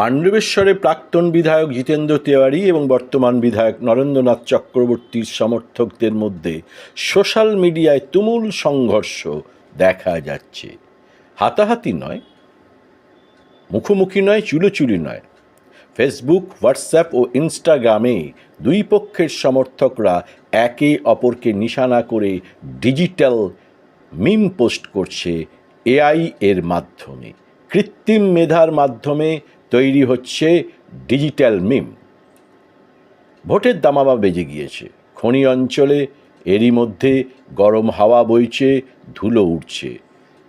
পাণ্ডবেশ্বরে প্রাক্তন বিধায়ক জিতেন্দ্র তেওয়ারি এবং বর্তমান বিধায়ক নরেন্দ্রনাথ চক্রবর্তীর সমর্থকদের মধ্যে সোশ্যাল মিডিয়ায় তুমুল সংঘর্ষ দেখা যাচ্ছে। হাতাহাতি নয়, মুখোমুখি নয় চুলোচুলি নয়। ফেসবুক হোয়াটসঅ্যাপ ও ইনস্টাগ্রামে দুই পক্ষের সমর্থকরা একে অপরকে নিশানা করে ডিজিটাল মিম পোস্ট করছে এআই এর মাধ্যমে। কৃত্রিম মেধার মাধ্যমে তৈরি হচ্ছে ডিজিটাল মিম। ভোটের দামামা বেজে গিয়েছে। খনি অঞ্চলে এরই মধ্যে গরম হাওয়া বইছে, ধুলো উঠছে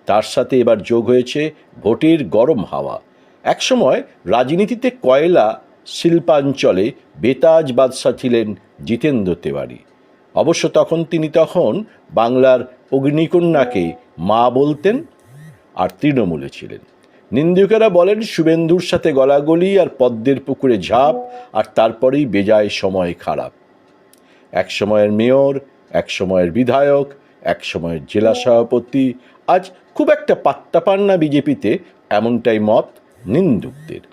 তার সাথে এবার যোগ হয়েছে ভোটের গরম হাওয়া। একসময় রাজনীতিতে কয়লা শিল্পাঞ্চলে বেতাজ বাদশাহ ছিলেন জিতেন্দ্র তেওয়ারি। অবশ্য তখন তিনি তখন বাংলার অগ্নিকন্যাকে মা বলতেন আর তৃণমূলে ছিলেন। নিন্দুকেরা বলেন শুভেন্দুর সাথে গলাগলি আর পদ্মের পুকুরে ঝাঁপ, আর তারপরেই বেজায় সময় খারাপ। এক সময়ের মেয়র, এক সময়ের বিধায়ক, এক সময়ের জেলা সভাপতি, আজ খুব একটা পাত্তা পান না বিজেপিতে, এমনটাই মত নিন্দুকদের।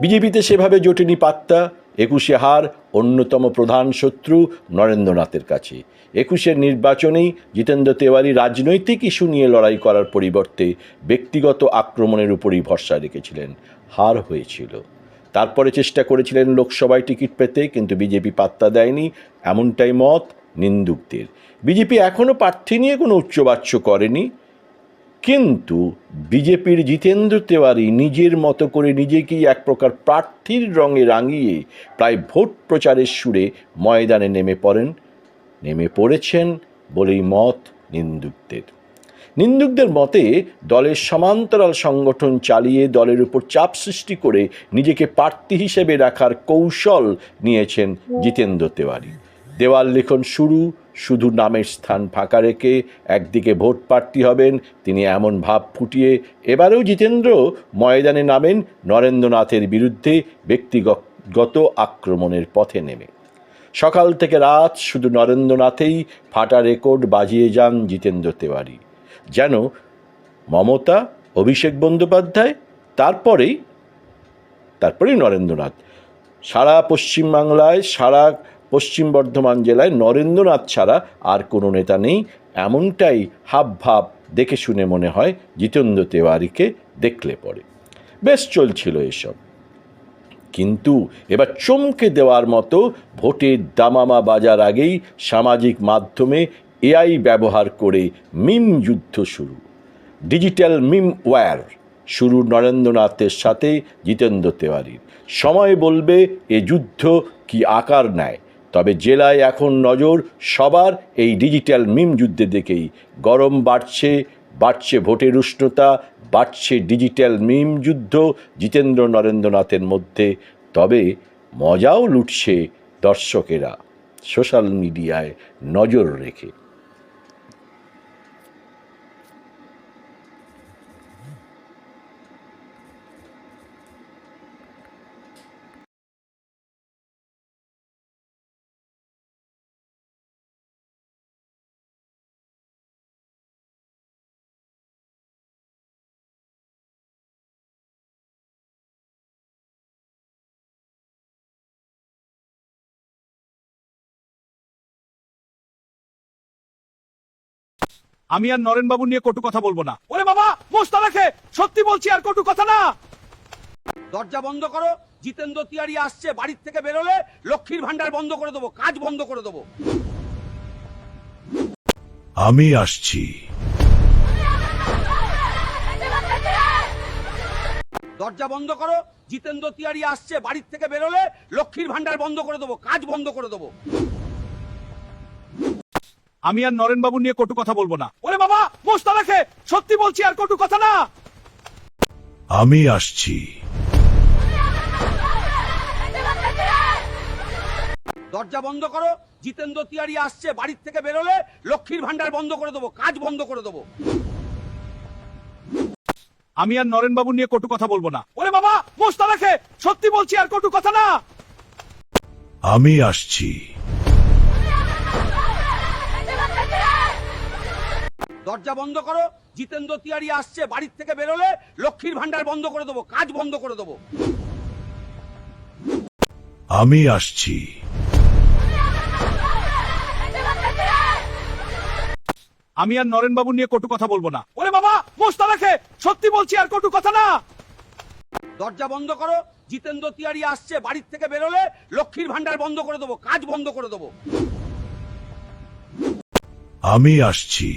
বিজেপিতে সেভাবে জোটেনি পাত্তা একুশে হার অন্যতম প্রধান শত্রু নরেন্দ্রনাথের কাছে। একুশের নির্বাচনেই জিতেন্দ্র তেওয়ারি রাজনৈতিক ইস্যু নিয়ে লড়াই করার পরিবর্তে ব্যক্তিগত আক্রমণের উপরই ভরসা রেখেছিলেন। হার হয়েছিল। তারপরে চেষ্টা করেছিলেন লোকসভায় টিকিট পেতে, কিন্তু বিজেপি পাত্তা দেয়নি। এমনটাই মত নিন্দুকদের। বিজেপি এখনও প্রার্থী নিয়ে কোনো উচ্চবাচ্য করেনি। কিন্তু বিজেপির জিতেন্দ্র তেওয়ারি নিজের মতো করে নিজেকেই এক প্রকার প্রার্থীর রঙে রাঙিয়ে প্রায় ভোট প্রচারের সুরে ময়দানে নেমে পড়েন। নেমে পড়েছেন বলেই মত নিন্দুকদের। নিন্দুকদের মতে দলের সমান্তরাল সংগঠন চালিয়ে দলের উপর চাপ সৃষ্টি করে নিজেকে প্রার্থী হিসেবে রাখার কৌশল নিয়েছেন জিতেন্দ্র তেওয়ারি। দেওয়াল লেখন শুরু শুধু নামের স্থান ফাঁকা রেখে একদিকে ভোট প্রার্থী হবেন, তিনি এমন ভাব ফুটিয়ে এবারেও জিতেন্দ্র ময়দানে নামেন নরেন্দ্রনাথের বিরুদ্ধে ব্যক্তিগত আক্রমণের পথে নেমে। সকাল থেকে রাত শুধু নরেন্দ্রনাথেই ফাটা রেকর্ড বাজিয়ে যান জিতেন্দ্র তেওয়ারি। যেন মমতা, অভিষেক বন্দ্যোপাধ্যায়, তারপরেই তারপরেই নরেন্দ্রনাথ। সারা পশ্চিমবাংলায় সারা পশ্চিম বর্ধমান জেলায় নরেন্দ্রনাথ ছাড়া আর কোনো নেতা নেই। এমনটাই হাব ভাব দেখে শুনে মনে হয় জিতেন্দ্র তেওয়ারিকে দেখলে পরে। বেশ চলছিল এসব। কিন্তু এবার চমকে দেওয়ার মতো ভোটের দামামা বাজার আগেই সামাজিক মাধ্যমে এআই ব্যবহার করে মিম যুদ্ধ শুরু। ডিজিটাল মিম ওয়্যার শুরু নরেন্দ্রনাথের সাথে জিতেন্দ্র তেওয়ারির। সময় বলবে এ যুদ্ধ কি আকার নেয়? তবে জেলায় এখন নজর সবার এই ডিজিটাল মিম যুদ্ধে দেখেই। গরম বাড়ছে বাড়ছে ভোটের উষ্ণতা, বাড়ছে ডিজিটাল মিম যুদ্ধ জিতেন্দ্র নরেন্দ্রনাথের মধ্যে। তবে মজাও লুটছে দর্শকেরা। সোশ্যাল মিডিয়ায় নজর রেখে। আমি আর নরেন বাবু নিয়ে কটু কথা বলব না। ওরে বাবা মোস্তা রাখে সত্যি বলছি আর কটু কথা না! দরজা বন্ধ করো জিতেন্দ্র তিয়ারি আসছে বাড়ির থেকে বেরোলে লক্ষ্মীর ভান্ডার বন্ধ করে দেবো কাজ বন্ধ করে দেবো। আমি আসছি। দরজা বন্ধ করো জিতেন্দ্র তিয়ারি আসছে বাড়ির থেকে বেরোলে লক্ষ্মীর ভান্ডার বন্ধ করে দেবো কাজ বন্ধ করে দেবো। আমি আর নরেন বাবু নিয়ে কটু কথা বলব না। ওরে বাবা মোস্তা রাখে সত্যি বলছি আর কটু কথা না। আমি আসছি। দরজা বন্ধ করো জিতেন্দ্র তিয়ারি আসছে বাড়ির থেকে বেরোলে লক্ষ্মীর ভান্ডার বন্ধ করে দেবো কাজ বন্ধ করে দেবো। আমি আর নরেন বাবু নিয়ে কটু কথা বলব না। ওরে বাবা মোস্তা রাখে সত্যি বলছি আর কটু কথা না। আমি আসছি। দরজা বন্ধ করো। জিতেন্দ্র তিয়ারি আসছে বাড়ির থেকে বেরোলে লক্ষ্মীর ভান্ডার বন্ধ করে দেবো কাজ বন্ধ করে দেবো। আমি আসছি। আমি আর নরেন বাবু নিয়ে কটু কথা বলব না। ওরে বাবা মোস্তা রাখে সত্যি বলছি আর কটু কথা না! দরজা বন্ধ করো জিতেন্দ্র তিয়ারি আসছে বাড়ির থেকে বেরোলে লক্ষ্মীর ভান্ডার বন্ধ করে দেবো কাজ বন্ধ করে দেবো। আমি আসছি।